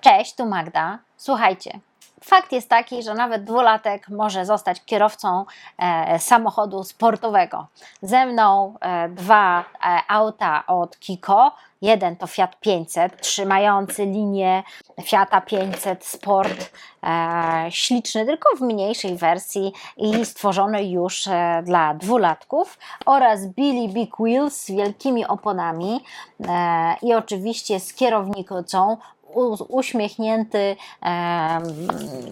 Cześć, tu Magda. Słuchajcie, fakt jest taki, że nawet dwulatek może zostać kierowcą e, samochodu sportowego. Ze mną e, dwa e, auta od Kiko. Jeden to Fiat 500, trzymający linię Fiata 500 Sport, e, śliczny, tylko w mniejszej wersji i stworzony już e, dla dwulatków oraz Billy Big Wheels z wielkimi oponami e, i oczywiście z kierownicą uśmiechnięty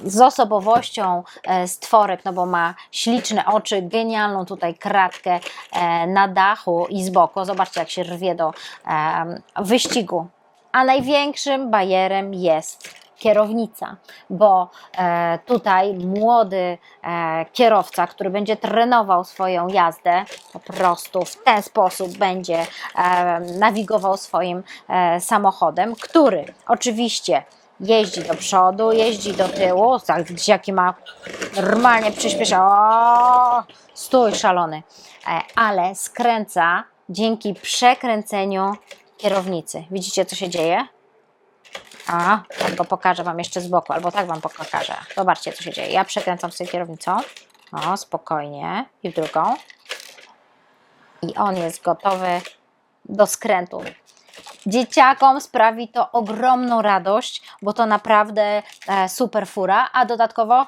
z osobowością e, stworek, no bo ma śliczne oczy, genialną tutaj kratkę e, na dachu i z boku. Zobaczcie, jak się rwie do wyścigu. A największym bajerem jest kierownica, bo e, tutaj młody e, kierowca, który będzie trenował swoją jazdę, po prostu w ten sposób będzie e, nawigował swoim samochodem, który oczywiście jeździ do przodu, jeździ do tyłu, tak, jaki ma normalnie przyspiesza, o, stój szalony, ale skręca dzięki przekręceniu kierownicy. Widzicie, co się dzieje? A, tak go pokażę Wam jeszcze z boku, albo tak Wam pokażę. Zobaczcie, co się dzieje. Ja przekręcam sobie kierownicą. Spokojnie. I w drugą. I on jest gotowy do skrętu. Dzieciakom sprawi to ogromną radość, bo to naprawdę e, super fura, a dodatkowo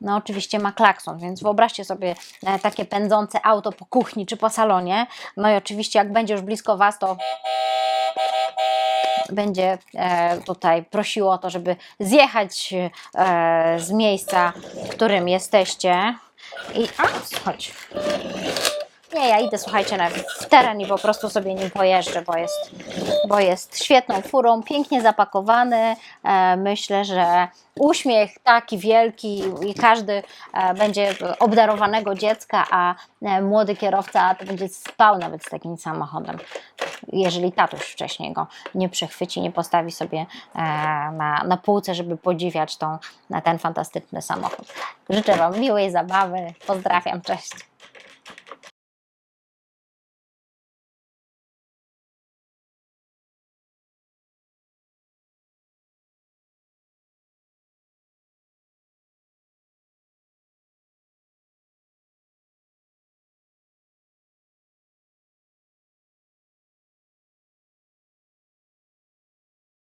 no oczywiście ma klakson, więc wyobraźcie sobie e, takie pędzące auto po kuchni czy po salonie. No i oczywiście jak będzie już blisko Was, to będzie e, tutaj prosiło o to, żeby zjechać e, z miejsca, w którym jesteście. I a, chodź. Nie, ja idę, słuchajcie, na, w teren i po prostu sobie nim pojeżdżę, bo jest, bo jest świetną furą, pięknie zapakowany. E, myślę, że uśmiech taki wielki i każdy e, będzie obdarowanego dziecka, a e, młody kierowca to będzie spał nawet z takim samochodem. Jeżeli tatuś wcześniej go nie przechwyci, nie postawi sobie e, na, na półce, żeby podziwiać tą, ten fantastyczny samochód. Życzę Wam miłej zabawy. Pozdrawiam, cześć.